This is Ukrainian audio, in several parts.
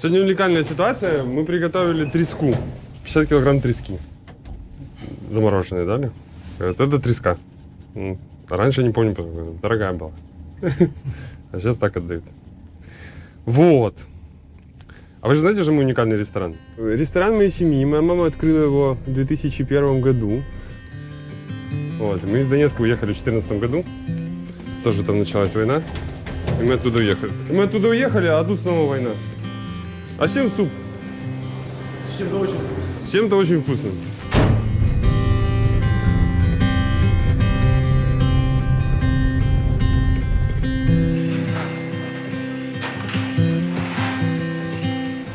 Сегодня уникальная ситуация. Мы приготовили треску. 50 килограмм трески. Замороженные дали. Вот это треска. Раньше не помню, дорогая была. А сейчас так отдают. Вот. А вы же знаете, что мы уникальный ресторан? Ресторан моей семьи. Моя мама открыла его в 2001 году. Вот. Мы из Донецка уехали в 2014 году. Тоже там началась война. И мы оттуда уехали. И мы оттуда уехали, а тут снова война. А с чем суп? С чем-то очень вкусно. С чем-то очень вкусным.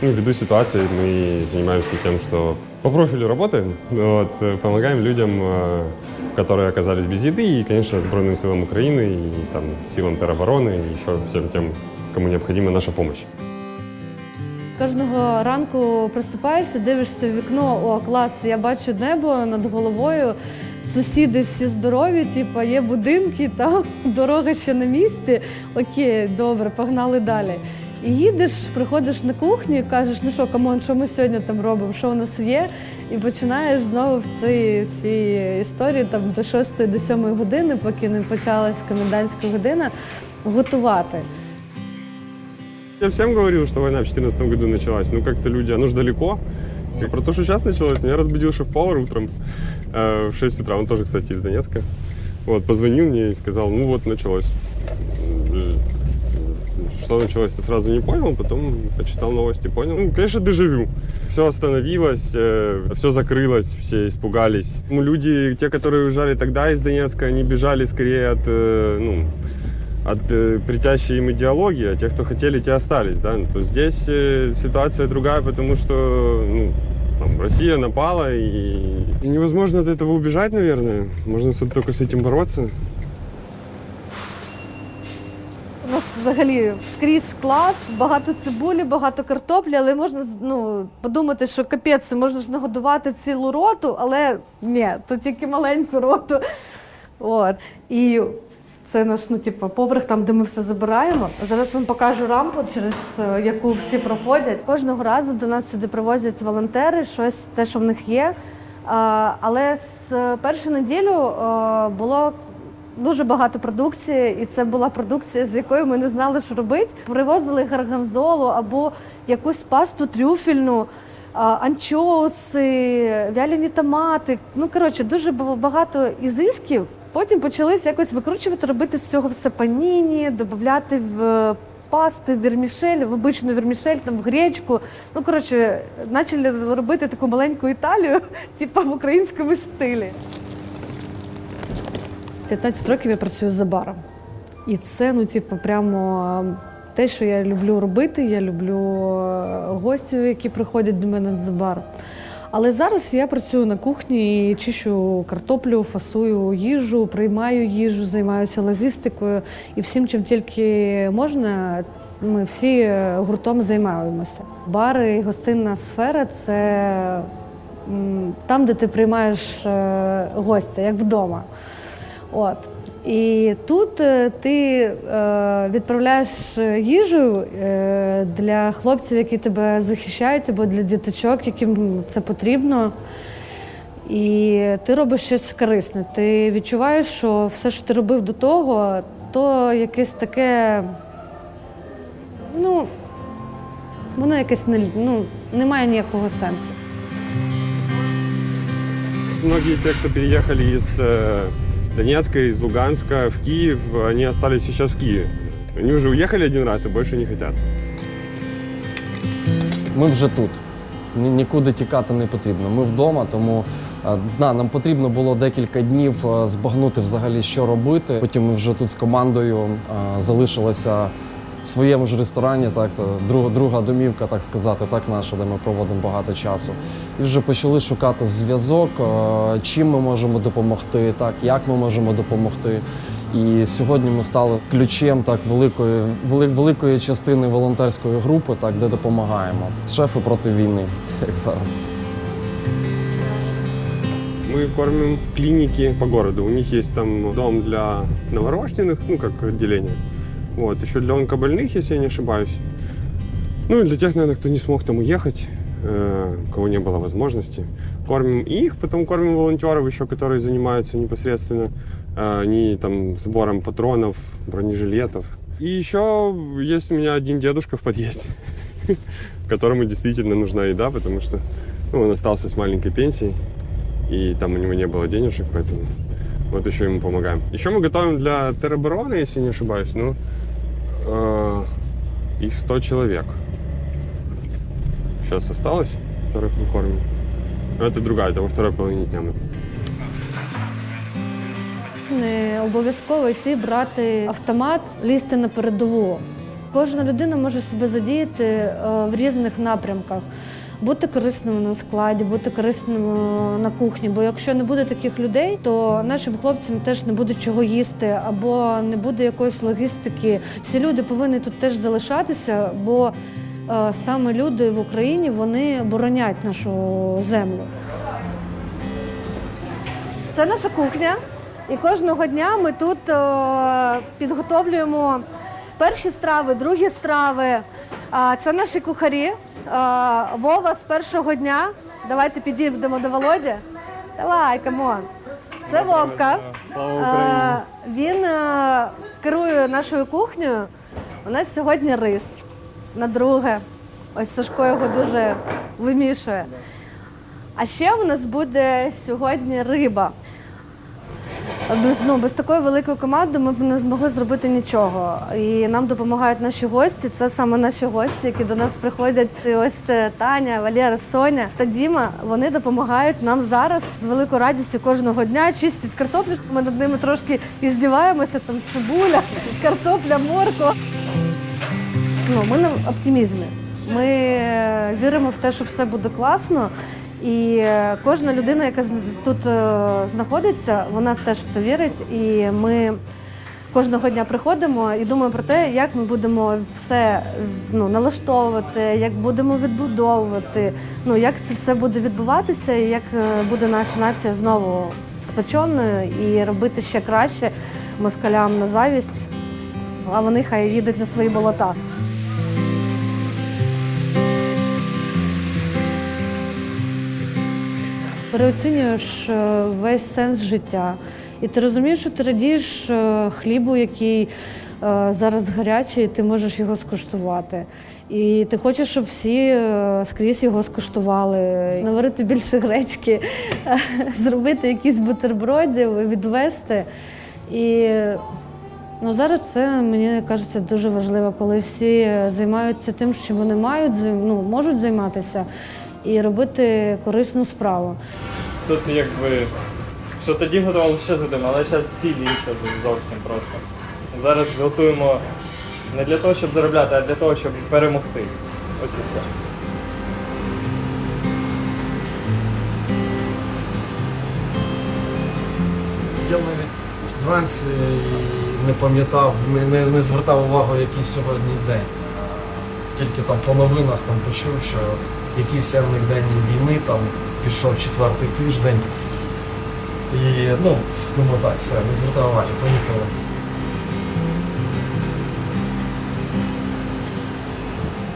Ну, ввиду ситуации мы занимаемся тем, что по профилю работаем, вот, э, помогаем людям, э, которые оказались без еды, и, конечно, Збройным силам Украины, и там, силам теробороны, и еще всем тем, кому необходима наша помощь. Кожного ранку просипаєшся, дивишся в вікно, о, клас, я бачу небо над головою. Сусіди всі здорові, типу, є будинки, там дорога ще на місці. Окей, добре, погнали далі. І їдеш, приходиш на кухню і кажеш, ну що, камон, що ми сьогодні там робимо, що у нас є? І починаєш знову в цій всій історії там до 6 до 7 години, поки не почалась комендантська година, готувати. Я всем говорил, что война в 2014 году началась. Ну, как-то люди, оно же далеко. И про то, что сейчас началось, меня разбудил шеф-повар утром э, в 6 утра. Он тоже, кстати, из Донецка. Вот, позвонил мне и сказал, ну вот, началось. Э, Что началось, я сразу не понял, потом почитал новости, понял. Ну, конечно, дежавю. Все остановилось, все закрылось, все испугались. Ну, люди, те, которые уезжали тогда из Донецка, они бежали скорее от, э, ну, от э, притящей им идеологии, а те, кто хотели, те остались, да. То здесь э, ситуация другая, потому что ну, там, Россия напала, и, и невозможно от этого убежать, наверное. Можно с- только с этим бороться. У нас взагалі скрізь склад, багато цибулі, багато картоплі, але можна ну, подумати, що капець, це можна ж нагодувати цілу роту, але ні, то тільки маленьку роту. От. І це наш ну, типу, поверх, там, де ми все забираємо. Зараз вам покажу рампу, через е, яку всі проходять. Кожного разу до нас сюди привозять волонтери, щось те, що в них є. Але з першої неділю е, було дуже багато продукції, і це була продукція, з якою ми не знали, що робити. Привозили гарганзолу або якусь пасту трюфельну, анчоуси, вялені томати. Ну коротше, дуже ба- багато ізисків. Потім почались якось викручувати, робити з цього все паніні, додати в е, пасти, в вірмішель, в обичну вірмішель, там в гречку. Ну коротше, почали робити таку маленьку Італію, типу в українському стилі. 15 років я працюю за баром. І це, ну, типу, прямо те, що я люблю робити. Я люблю е, гостів, які приходять до мене за бар. Але зараз я працюю на кухні і чищу картоплю, фасую їжу, приймаю їжу, займаюся логістикою і всім, чим тільки можна. Ми всі е, гуртом займаємося. Бари і гостинна сфера це там, де ти приймаєш е, гостя, як вдома. От. І тут е, ти е, відправляєш е, їжу для хлопців, які тебе захищають, або для діточок, яким це потрібно. І ти робиш щось корисне. Ти відчуваєш, що все, що ти робив до того, то якесь таке. Ну, воно якесь не, ну, має ніякого сенсу. Многие те, кто переехали из Донецка, из Луганска в Киев, они остались сейчас в Киеве. Они уже уехали один раз и больше не хотят. Ми вже тут. Ні- Нікуди тікати не потрібно. Ми вдома, тому е, да, нам потрібно було декілька днів е, збагнути взагалі, що робити. Потім ми вже тут з командою е, залишилися в своєму ж ресторані, так друга, друга домівка, так сказати, так наша, де ми проводимо багато часу. І вже почали шукати зв'язок, е, чим ми можемо допомогти, так як ми можемо допомогти. І сьогодні ми стали ключем так великої, вели- великої частини волонтерської групи, так де допомагаємо. Шефи проти війни, як зараз. Мы кормим клиники по городу. У них есть там дом для новорожденных, ну, как отделение. Вот, еще для онкобольных, если я не ошибаюсь. Ну и для тех, наверное, кто не смог там уехать, э, у кого не было возможности, кормим их, потом кормим волонтеров еще, которые занимаются непосредственно э, не там сбором патронов, бронежилетов. И еще есть у меня один дедушка в подъезде, которому действительно нужна еда, потому что ну, он остался с маленькой пенсией, и там у него не было денежек, поэтому вот еще ему помогаем. Еще мы готовим для теробороны, если не ошибаюсь, ну, э, их 100 человек. Сейчас осталось, которых мы кормим. Но это другая, это во второй половине дня мы. Не обов'язково йти брати автомат, лізти на передову. Кожна людина може себе задіяти е, в різних напрямках. Бути корисним на складі, бути корисним е, на кухні. Бо якщо не буде таких людей, то нашим хлопцям теж не буде чого їсти або не буде якоїсь логістики. Ці люди повинні тут теж залишатися, бо е, саме люди в Україні вони боронять нашу землю. Це наша кухня. І кожного дня ми тут е, підготовлюємо перші страви, другі страви. А, це наші кухарі. Вова з першого дня. Давайте підійдемо до Володі. Давай, камон. Це Вовка. Слава Е, Він е, керує нашою кухнею. У нас сьогодні рис на друге. Ось Сашко його дуже вимішує. А ще у нас буде сьогодні риба. Без, ну, без такої великої команди ми б не змогли зробити нічого. І нам допомагають наші гості. Це саме наші гості, які до нас приходять. І ось е, Таня, Валера, Соня та Діма. Вони допомагають нам зараз з великою радістю кожного дня чистять картоплю. Ми над ними трошки і здіваємося. Там цибуля, картопля, морква. Ну, ми на оптимізмі. Ми е, віримо в те, що все буде класно. І е, кожна людина, яка тут е, знаходиться, вона теж в це вірить. І ми кожного дня приходимо і думаємо про те, як ми будемо все ну, налаштовувати, як будемо відбудовувати, ну, як це все буде відбуватися, і як е, буде наша нація знову сплоченою і робити ще краще москалям на завість, а вони хай їдуть на свої болота. Переоцінюєш е, весь сенс життя. І ти розумієш, що ти радієш е, хлібу, який е, зараз гарячий, і ти можеш його скуштувати. І ти хочеш, щоб всі скрізь його скуштували, наварити більше гречки, зробити якісь бутербродів, відвести. І Ну зараз це мені кажеться дуже важливо, коли всі займаються тим, чим вони мають ну, можуть займатися, і робити корисну справу. Тут якби. Що тоді готували ще за тим, але зараз цілі інша зовсім просто. Зараз готуємо не для того, щоб заробляти, а для того, щоб перемогти. Ось і все. Я навіть вранці не пам'ятав, не, не, не звертав увагу, який сьогодні день. Тільки там по новинах там почув, що якийсь севний день війни, там пішов четвертий тиждень. І ну, думаю, так, все, не звертав уваги, поїхали.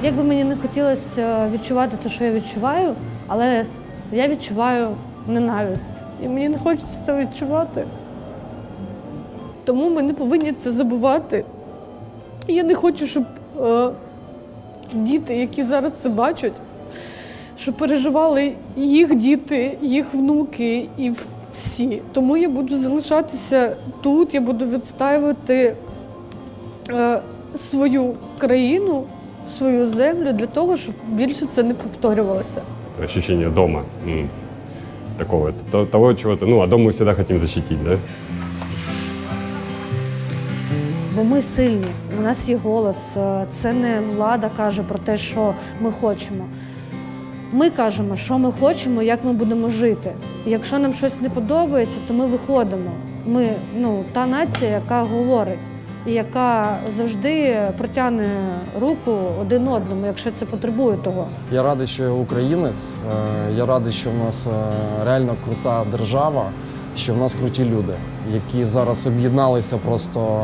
Як би мені не хотілося відчувати те, що я відчуваю, але я відчуваю ненависть. І мені не хочеться це відчувати. Тому ми не повинні це забувати. І Я не хочу, щоб е, діти, які зараз це бачать, щоб переживали їх діти, їх внуки і всі. Тому я буду залишатися тут, я буду відстаювати е, свою країну, свою землю для того, щоб більше це не повторювалося. Ощущение дома. Такого, то- того чего-то. Ну, а дом мы всегда хотим защитить, да? Бо ми сильні, у нас є голос. Е, Це не влада каже про те, що ми хочемо. Ми кажемо, що ми хочемо, як ми будемо жити. Якщо нам щось не подобається, то ми виходимо. Ми ну, та нація, яка говорить і яка завжди протягне руку один одному, якщо це потребує того. Я радий, що я українець. е, Я радий, що в нас е, реально крута держава, що в нас круті люди, які зараз об'єдналися просто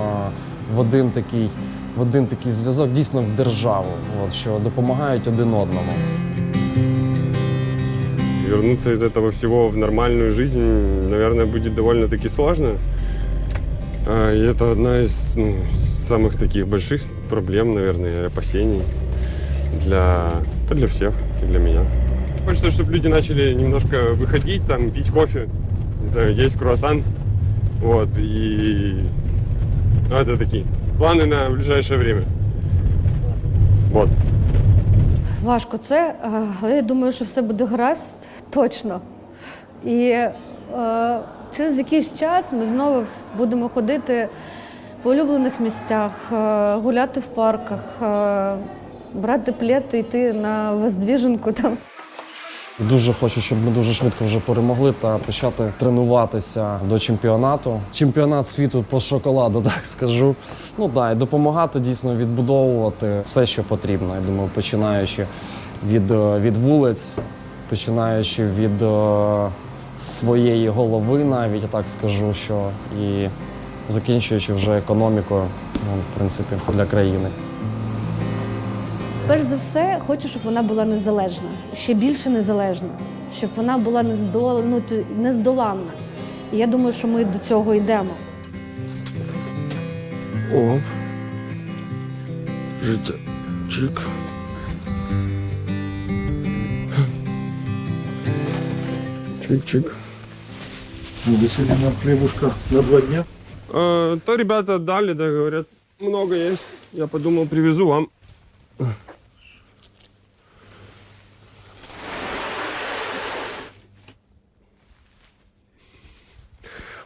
в один такий в один такий зв'язок, дійсно в державу, от, що допомагають один одному. Вернуться из этого всего в нормальную жизнь, наверное, будет довольно-таки сложно. А, И это одна из, ну, из самых таких больших проблем, наверное, и опасений для, да для всех, и для меня. Хочется, чтобы люди начали немножко выходить, там, пить кофе, не знаю, есть круассан. Вот, и это такие планы на ближайшее время. Вот. Важко це, е, але я думаю, що все буде гаразд точно. І е, через якийсь час ми знову будемо ходити по улюблених місцях, е, гуляти в парках, е, брати плед і йти на воздвіженку там. Дуже хочу, щоб ми дуже швидко вже перемогли та почати тренуватися до чемпіонату. Чемпіонат світу по шоколаду, так скажу. Ну так, і допомагати дійсно відбудовувати все, що потрібно. Я думаю, починаючи від, е, від вулиць, починаючи від е, своєї голови, навіть я так скажу, що і закінчуючи вже економікою, ну, в принципі, для країни. Перш за все, хочу, щоб вона була незалежна, ще більше незалежна, щоб вона була нездол... ну, нездоланна. І я думаю, що ми до цього йдемо. Оп. Життя. Чик. Чик-чик. Веселіна хлібушка на два дні. Э, то ребята дали, да, говорят, много есть. Я подумал, привезу вам.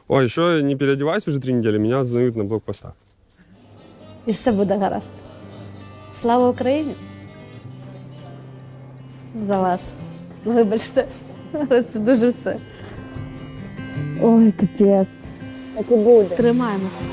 Ой, еще не переодевайся уже три недели, меня знают на блокпостах. І все буде гаразд. Слава Україні! За вас. Вибачте, але це дуже все. Ой, капець. Так і буде. Тримаємося.